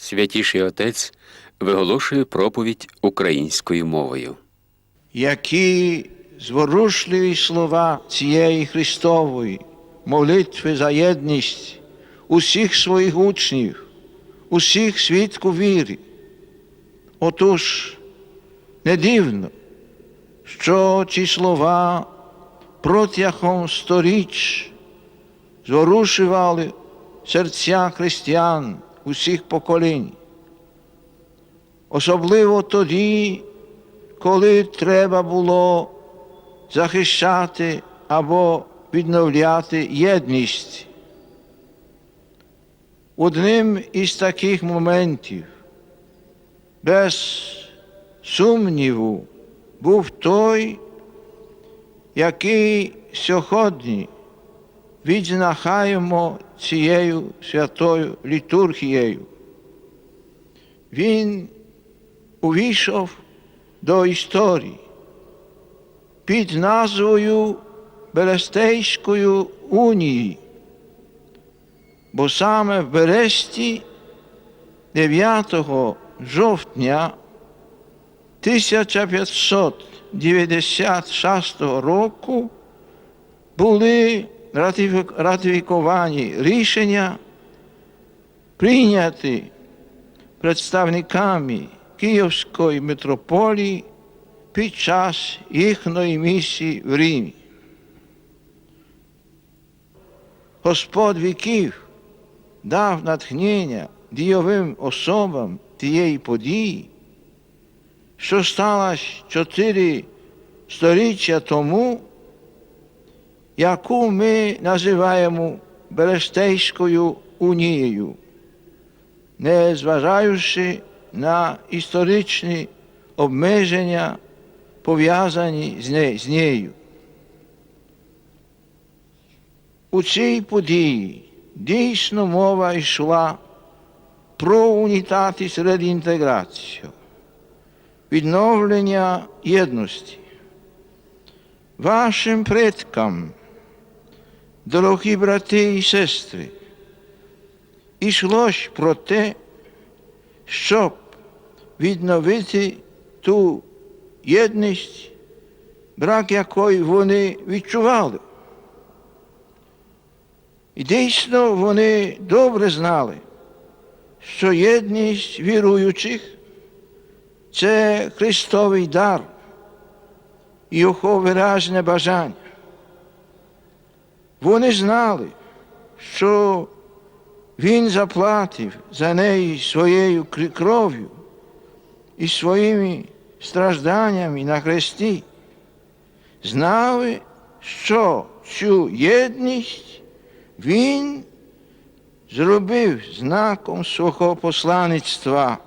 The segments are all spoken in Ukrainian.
Святіший Отець виголошує проповідь українською мовою. які зворушливі слова цієї Христової молитви за єдність усіх своїх учнів, усіх свідку віри. Отож, не дивно, що ці слова протягом сторіч зворушували серця християн усіх поколінь. Особливо тоді, коли треба було захищати або відновляти єдність. Одним із таких моментів, без сумніву, був той, який сьогодні відзначаємо цією святою літургією. Він увійшов до історії під назвою Берестейської унії, бо саме в Бересті 9 жовтня 1596 року були ратифіковані рішення, прийняті представниками Київської митрополії під час їхньої місії в Римі. Господь віків дав натхнення дійовим особам тієї події, що сталося чотири сторіччя тому, яку ми називаємо Берестейською унією, не зважаючи на історичні обмеження, пов'язані з не- з нею. У цій події дійсно мова йшла про унітатість реінтеграцію, відновлення єдності. Вашим предкам, дорогі брати і сестри, йшлось про те, щоб відновити ту єдність, брак якої вони відчували. І дійсно вони добре знали, що єдність віруючих це Христовий дар, і його виражне бажання. Вони знали, що Він заплатив за неї своєю кров'ю і своїми стражданнями на хресті. Знали, що цю єдність він зробив знаком свого послаництва,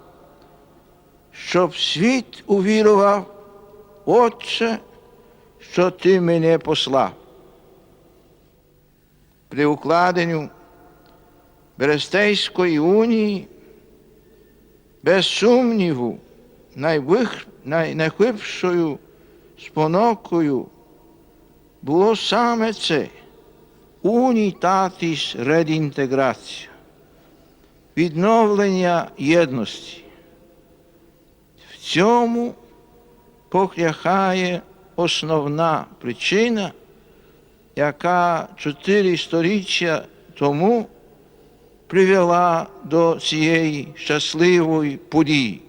щоб світ увірував, Отче, що ти мене послав. При укладенню Берестейської унії, без сумніву, найвих, най, найглибшою спонокою було саме це унітатіс редінтеграція, відновлення єдності. В цьому полягає основна причина, яка чотири сторіччя тому привела до цієї щасливої події.